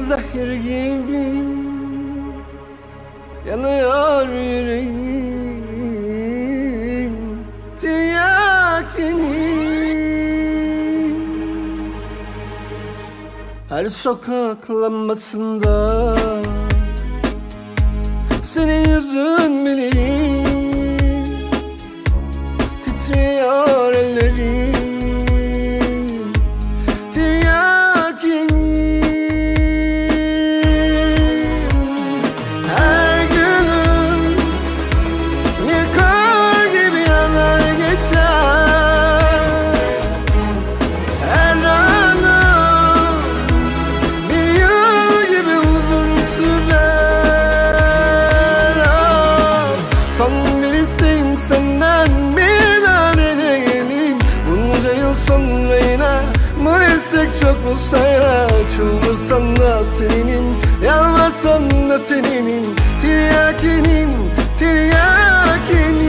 zehir gibi Yanıyor yüreğim Tiryakini Her sokak lambasında Senin yüzün bilirim senden bir deneyelim Bunca yıl sonra yine bu istek çok mu sayar? Çıldırsan da seninim Yalvarsan da seninim Tiryakinim, tiryakinim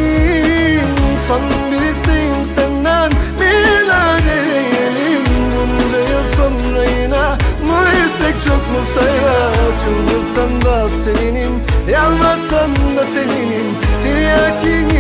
Son bir isteğim senden bir deneyelim Bunca yıl sonra yine bu istek çok mu sayar? Çıldırsan da seninim Yalvarsan da seninim Tiryaki